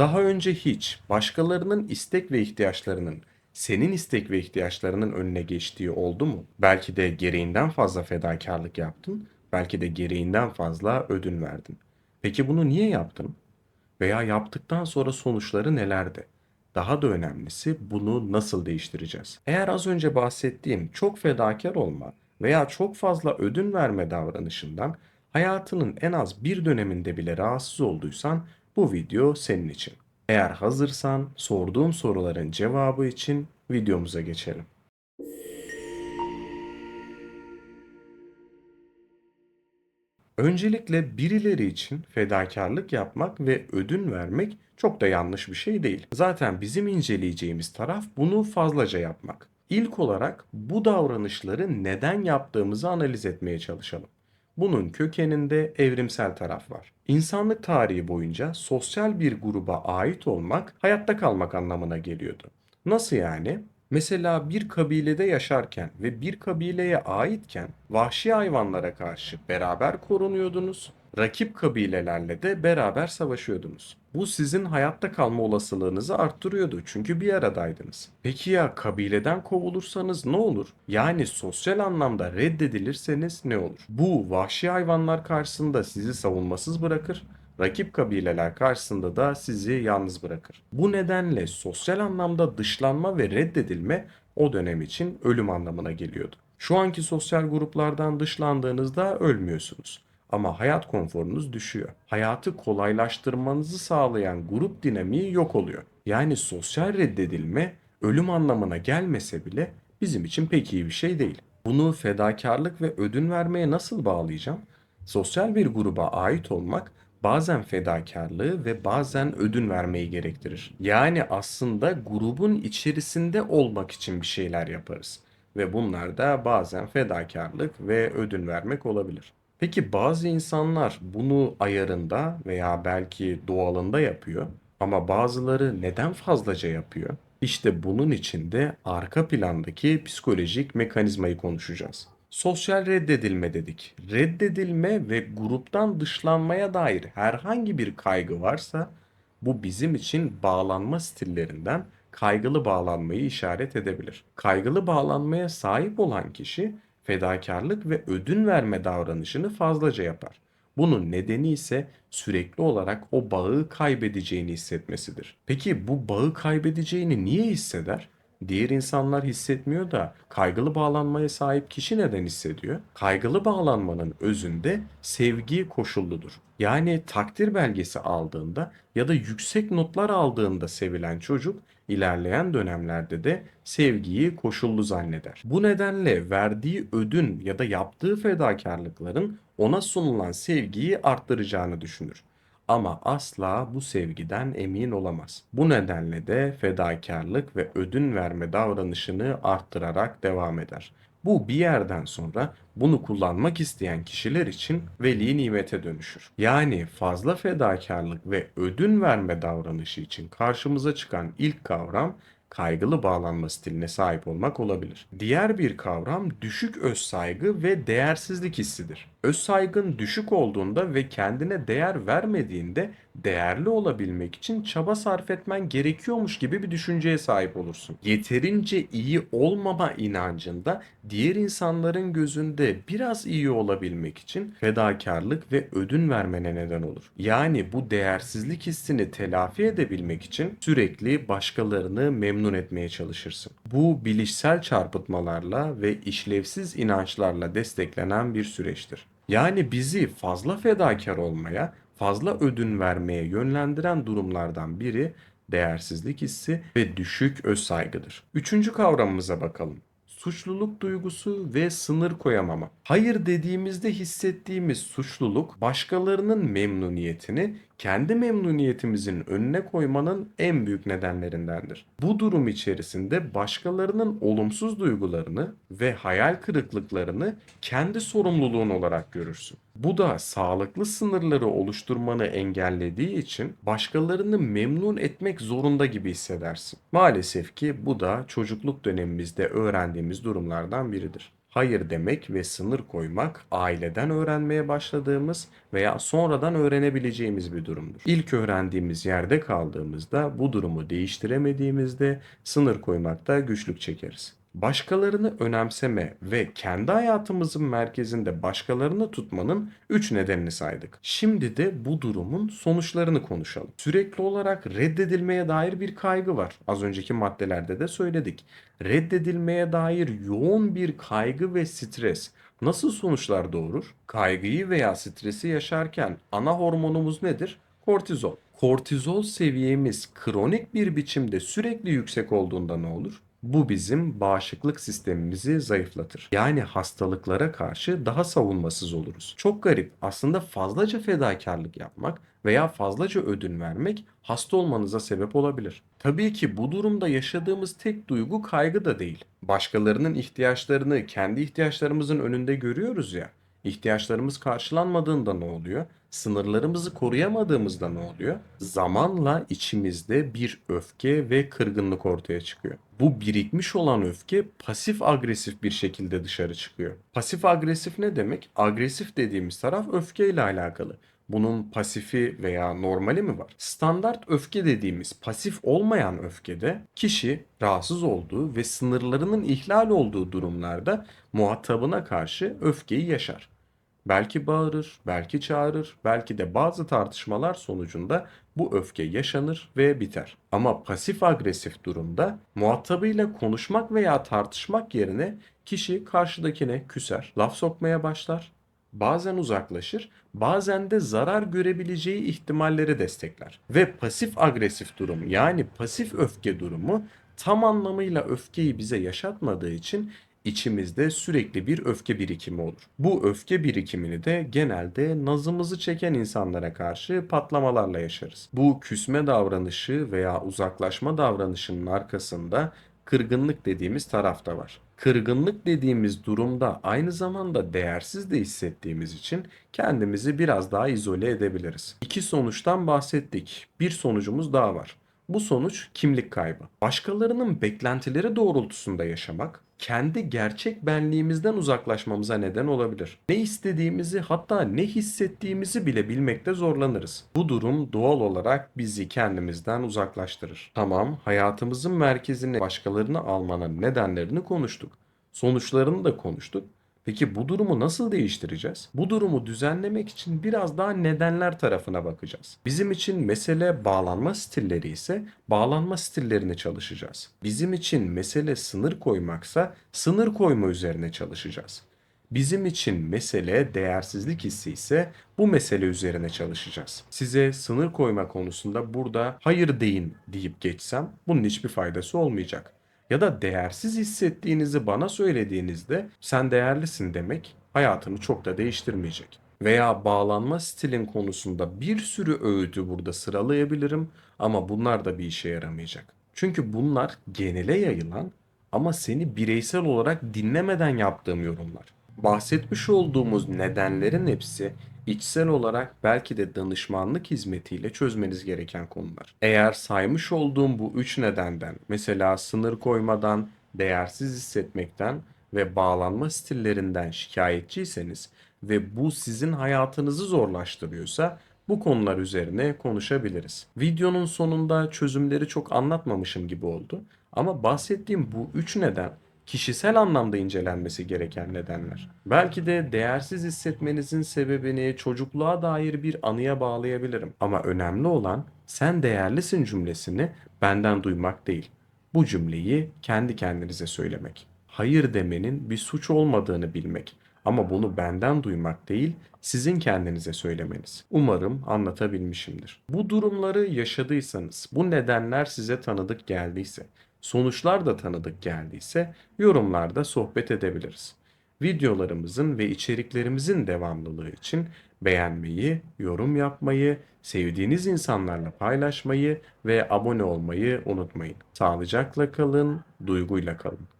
Daha önce hiç başkalarının istek ve ihtiyaçlarının senin istek ve ihtiyaçlarının önüne geçtiği oldu mu? Belki de gereğinden fazla fedakarlık yaptın, belki de gereğinden fazla ödün verdin. Peki bunu niye yaptın? Veya yaptıktan sonra sonuçları nelerdi? Daha da önemlisi bunu nasıl değiştireceğiz? Eğer az önce bahsettiğim çok fedakar olma veya çok fazla ödün verme davranışından hayatının en az bir döneminde bile rahatsız olduysan bu video senin için. Eğer hazırsan sorduğum soruların cevabı için videomuza geçelim. Öncelikle birileri için fedakarlık yapmak ve ödün vermek çok da yanlış bir şey değil. Zaten bizim inceleyeceğimiz taraf bunu fazlaca yapmak. İlk olarak bu davranışları neden yaptığımızı analiz etmeye çalışalım. Bunun kökeninde evrimsel taraf var. İnsanlık tarihi boyunca sosyal bir gruba ait olmak hayatta kalmak anlamına geliyordu. Nasıl yani? Mesela bir kabilede yaşarken ve bir kabileye aitken vahşi hayvanlara karşı beraber korunuyordunuz. Rakip kabilelerle de beraber savaşıyordunuz. Bu sizin hayatta kalma olasılığınızı arttırıyordu çünkü bir aradaydınız. Peki ya kabileden kovulursanız ne olur? Yani sosyal anlamda reddedilirseniz ne olur? Bu vahşi hayvanlar karşısında sizi savunmasız bırakır rakip kabileler karşısında da sizi yalnız bırakır. Bu nedenle sosyal anlamda dışlanma ve reddedilme o dönem için ölüm anlamına geliyordu. Şu anki sosyal gruplardan dışlandığınızda ölmüyorsunuz. Ama hayat konforunuz düşüyor. Hayatı kolaylaştırmanızı sağlayan grup dinamiği yok oluyor. Yani sosyal reddedilme ölüm anlamına gelmese bile bizim için pek iyi bir şey değil. Bunu fedakarlık ve ödün vermeye nasıl bağlayacağım? Sosyal bir gruba ait olmak bazen fedakarlığı ve bazen ödün vermeyi gerektirir. Yani aslında grubun içerisinde olmak için bir şeyler yaparız. Ve bunlar da bazen fedakarlık ve ödün vermek olabilir. Peki bazı insanlar bunu ayarında veya belki doğalında yapıyor ama bazıları neden fazlaca yapıyor? İşte bunun için de arka plandaki psikolojik mekanizmayı konuşacağız. Sosyal reddedilme dedik. Reddedilme ve gruptan dışlanmaya dair herhangi bir kaygı varsa bu bizim için bağlanma stillerinden kaygılı bağlanmayı işaret edebilir. Kaygılı bağlanmaya sahip olan kişi fedakarlık ve ödün verme davranışını fazlaca yapar. Bunun nedeni ise sürekli olarak o bağı kaybedeceğini hissetmesidir. Peki bu bağı kaybedeceğini niye hisseder? Diğer insanlar hissetmiyor da kaygılı bağlanmaya sahip kişi neden hissediyor? Kaygılı bağlanmanın özünde sevgi koşulludur. Yani takdir belgesi aldığında ya da yüksek notlar aldığında sevilen çocuk ilerleyen dönemlerde de sevgiyi koşullu zanneder. Bu nedenle verdiği ödün ya da yaptığı fedakarlıkların ona sunulan sevgiyi arttıracağını düşünür ama asla bu sevgiden emin olamaz. Bu nedenle de fedakarlık ve ödün verme davranışını arttırarak devam eder. Bu bir yerden sonra bunu kullanmak isteyen kişiler için veli nimete dönüşür. Yani fazla fedakarlık ve ödün verme davranışı için karşımıza çıkan ilk kavram kaygılı bağlanma stiline sahip olmak olabilir. Diğer bir kavram düşük öz saygı ve değersizlik hissidir. Öz saygın düşük olduğunda ve kendine değer vermediğinde değerli olabilmek için çaba sarf etmen gerekiyormuş gibi bir düşünceye sahip olursun. Yeterince iyi olmama inancında diğer insanların gözünde biraz iyi olabilmek için fedakarlık ve ödün vermene neden olur. Yani bu değersizlik hissini telafi edebilmek için sürekli başkalarını memnun etmeye çalışırsın. Bu bilişsel çarpıtmalarla ve işlevsiz inançlarla desteklenen bir süreçtir. Yani bizi fazla fedakar olmaya, fazla ödün vermeye yönlendiren durumlardan biri değersizlik hissi ve düşük öz saygıdır. Üçüncü kavramımıza bakalım suçluluk duygusu ve sınır koyamama. Hayır dediğimizde hissettiğimiz suçluluk başkalarının memnuniyetini kendi memnuniyetimizin önüne koymanın en büyük nedenlerindendir. Bu durum içerisinde başkalarının olumsuz duygularını ve hayal kırıklıklarını kendi sorumluluğun olarak görürsün. Bu da sağlıklı sınırları oluşturmanı engellediği için başkalarını memnun etmek zorunda gibi hissedersin. Maalesef ki bu da çocukluk dönemimizde öğrendiğimiz durumlardan biridir. Hayır demek ve sınır koymak aileden öğrenmeye başladığımız veya sonradan öğrenebileceğimiz bir durumdur. İlk öğrendiğimiz yerde kaldığımızda bu durumu değiştiremediğimizde sınır koymakta güçlük çekeriz. Başkalarını önemseme ve kendi hayatımızın merkezinde başkalarını tutmanın 3 nedenini saydık. Şimdi de bu durumun sonuçlarını konuşalım. Sürekli olarak reddedilmeye dair bir kaygı var. Az önceki maddelerde de söyledik. Reddedilmeye dair yoğun bir kaygı ve stres nasıl sonuçlar doğurur? Kaygıyı veya stresi yaşarken ana hormonumuz nedir? Kortizol. Kortizol seviyemiz kronik bir biçimde sürekli yüksek olduğunda ne olur? Bu bizim bağışıklık sistemimizi zayıflatır. Yani hastalıklara karşı daha savunmasız oluruz. Çok garip. Aslında fazlaca fedakarlık yapmak veya fazlaca ödün vermek hasta olmanıza sebep olabilir. Tabii ki bu durumda yaşadığımız tek duygu kaygı da değil. Başkalarının ihtiyaçlarını kendi ihtiyaçlarımızın önünde görüyoruz ya. İhtiyaçlarımız karşılanmadığında ne oluyor? Sınırlarımızı koruyamadığımızda ne oluyor? Zamanla içimizde bir öfke ve kırgınlık ortaya çıkıyor. Bu birikmiş olan öfke pasif agresif bir şekilde dışarı çıkıyor. Pasif agresif ne demek? Agresif dediğimiz taraf öfkeyle alakalı. Bunun pasifi veya normali mi var? Standart öfke dediğimiz pasif olmayan öfkede kişi rahatsız olduğu ve sınırlarının ihlal olduğu durumlarda muhatabına karşı öfkeyi yaşar. Belki bağırır, belki çağırır, belki de bazı tartışmalar sonucunda bu öfke yaşanır ve biter. Ama pasif agresif durumda muhatabıyla konuşmak veya tartışmak yerine kişi karşıdakine küser, laf sokmaya başlar, bazen uzaklaşır, bazen de zarar görebileceği ihtimalleri destekler. Ve pasif agresif durum yani pasif öfke durumu tam anlamıyla öfkeyi bize yaşatmadığı için içimizde sürekli bir öfke birikimi olur. Bu öfke birikimini de genelde nazımızı çeken insanlara karşı patlamalarla yaşarız. Bu küsme davranışı veya uzaklaşma davranışının arkasında kırgınlık dediğimiz tarafta var. Kırgınlık dediğimiz durumda aynı zamanda değersiz de hissettiğimiz için kendimizi biraz daha izole edebiliriz. İki sonuçtan bahsettik. Bir sonucumuz daha var. Bu sonuç kimlik kaybı. Başkalarının beklentileri doğrultusunda yaşamak, kendi gerçek benliğimizden uzaklaşmamıza neden olabilir. Ne istediğimizi hatta ne hissettiğimizi bile bilmekte zorlanırız. Bu durum doğal olarak bizi kendimizden uzaklaştırır. Tamam, hayatımızın merkezine başkalarını almanın nedenlerini konuştuk. Sonuçlarını da konuştuk. Peki bu durumu nasıl değiştireceğiz? Bu durumu düzenlemek için biraz daha nedenler tarafına bakacağız. Bizim için mesele bağlanma stilleri ise bağlanma stillerini çalışacağız. Bizim için mesele sınır koymaksa sınır koyma üzerine çalışacağız. Bizim için mesele değersizlik hissi ise bu mesele üzerine çalışacağız. Size sınır koyma konusunda burada hayır deyin deyip geçsem bunun hiçbir faydası olmayacak ya da değersiz hissettiğinizi bana söylediğinizde sen değerlisin demek hayatını çok da değiştirmeyecek. Veya bağlanma stilin konusunda bir sürü öğütü burada sıralayabilirim ama bunlar da bir işe yaramayacak. Çünkü bunlar genele yayılan ama seni bireysel olarak dinlemeden yaptığım yorumlar. Bahsetmiş olduğumuz nedenlerin hepsi içsel olarak belki de danışmanlık hizmetiyle çözmeniz gereken konular. Eğer saymış olduğum bu üç nedenden mesela sınır koymadan, değersiz hissetmekten ve bağlanma stillerinden şikayetçiyseniz ve bu sizin hayatınızı zorlaştırıyorsa bu konular üzerine konuşabiliriz. Videonun sonunda çözümleri çok anlatmamışım gibi oldu. Ama bahsettiğim bu üç neden kişisel anlamda incelenmesi gereken nedenler. Belki de değersiz hissetmenizin sebebini çocukluğa dair bir anıya bağlayabilirim. Ama önemli olan sen değerlisin cümlesini benden duymak değil. Bu cümleyi kendi kendinize söylemek. Hayır demenin bir suç olmadığını bilmek. Ama bunu benden duymak değil, sizin kendinize söylemeniz. Umarım anlatabilmişimdir. Bu durumları yaşadıysanız, bu nedenler size tanıdık geldiyse sonuçlar da tanıdık geldiyse yorumlarda sohbet edebiliriz. Videolarımızın ve içeriklerimizin devamlılığı için beğenmeyi, yorum yapmayı, sevdiğiniz insanlarla paylaşmayı ve abone olmayı unutmayın. Sağlıcakla kalın, duyguyla kalın.